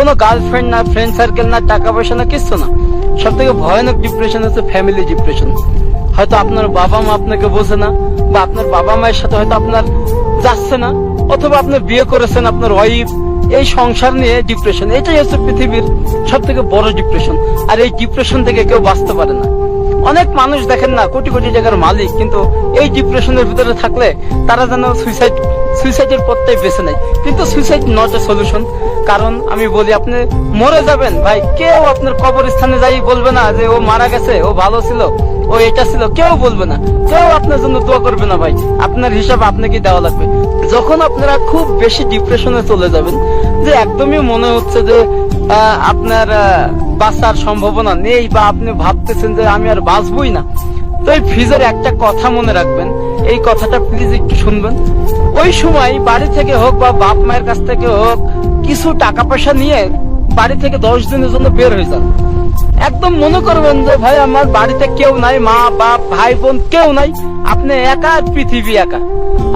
কোনো গার্লফ্রেন্ড না friend circle না, টাকা পয়সা না কিছু না। সব থেকে ভয়ানক ডিপ্রেশন হচ্ছে ফ্যামিলি ডিপ্রেশন হয়তো আপনার বাবা মা আপনাকে বোঝে না, বা আপনার বাবা মায়ের সাথে হয়তো আপনার যাচ্ছে না, অথবা আপনি বিয়ে করেছেন আপনার ওয়াইফ এই সংসার নিয়ে ডিপ্রেশন এটাই হচ্ছে পৃথিবীর সব থেকে বড় ডিপ্রেশন আর এই ডিপ্রেশন থেকে কেউ বাঁচতে পারে না। অনেক মানুষ দেখেন না, কোটি কোটি টাকার মালিক, কিন্তু এই ডিপ্রেশনের ভিতরে থাকলে তারা যেন সুইসাইড সুইসাইডের পথটাই বেছে নেয়। কিন্তু সুইসাইড নট এ সলিউশন কারণ আমি বলি, আপনি মরে যাবেন। ভাই, কেউ আপনার কবরস্থানে যাই বলবে না যে, ও মারা গেছে, ও ভালো ছিল, ও এটা ছিল। কেউ বলবে না। কেউ আপনার জন্য দোয়া করবে না, ভাই। আপনার হিসাব আপনাকে দেওয়া লাগবে। যখন আপনারা খুব বেশি ডিপ্রেশনে চলে যাবেন যে একদমই মনে হচ্ছে যে আপনার বাঁচার সম্ভাবনা নেই বা আপনি ভাবতেছেন যে আমি আর বাঁচবই না। তো এই ফ্রিজের একটা কথা মনে রাখবেন। এই কথাটা প্লিজ একটু শুনবেন। ওই সময় বাড়ি থেকে হোক বা বাপ মায়ের কাছ থেকে হোক, কিছু টাকা পয়সা নিয়ে বাড়ি থেকে দশ দিনের জন্য বের হয়ে যান। একদম মনে করবেন যে, ভাই, আমার বাড়িতে কেউ নাই, মা, বাপ, ভাই, বোন কেউ নাই। আপনি একা পৃথিবী একা।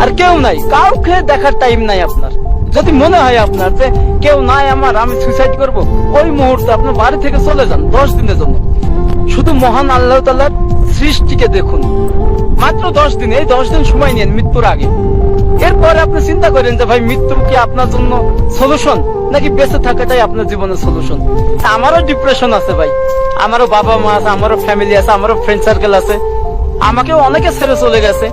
আর কেউ নাই। কাউকে দেখার টাইম নাই আপনার। যদি মনে হয় আপনার যে কেউ নাই আমার, আমি সুইসাইড করব, ওই মুহূর্তে আপনার বাড়ি থেকে চলে যান, দশ দিনের জন্য। শুধু মহান আল্লাহ তাল্লার সৃষ্টিকে দেখুন। মাত্র দশ দিন, এই দশ দিন সময় নিন মৃত্যুর আগে। এরপরে আপনি চিন্তা করেন যে, ভাই, মৃত্যু কি আপনার জন্য সলিউশন নাকি বেঁচে থাকাটাই আপনার জীবনের সলিউশন আমারও ডিপ্রেশন আছে, ভাই। আমারও বাবা মা আছে, আমারও ফ্যামিলি আছে, আমারও ফ্রেন্ড সার্কেল আছে। আমাকেও অনেকে ছেড়ে চলে গেছে।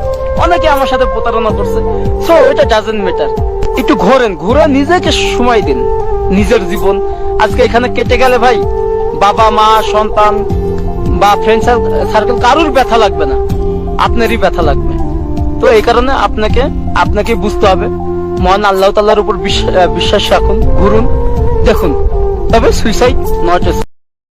অনেকে আমার সাথে প্রতারণা করছে। সো এটা ডাজেন্ট ম্যাটার একটু ঘোরেন, ঘুরে নিজেকে সময় দিন, নিজের জীবন। আজকে এখানে কেটে গেলে ভাই, বাবা, মা, সন্তান বা ফ্রেন্ড সার্কেল কারুর ব্যথা লাগবে না, আপনারই ব্যথা লাগবে। তো এই কারণে আপনাকে আপনাকে বুঝতে হবে। মহান আল্লাহ তাল্লাহর উপর বিশ্বাস রাখুন, ঘুরুন, দেখুন। তবে সুইসাইড নট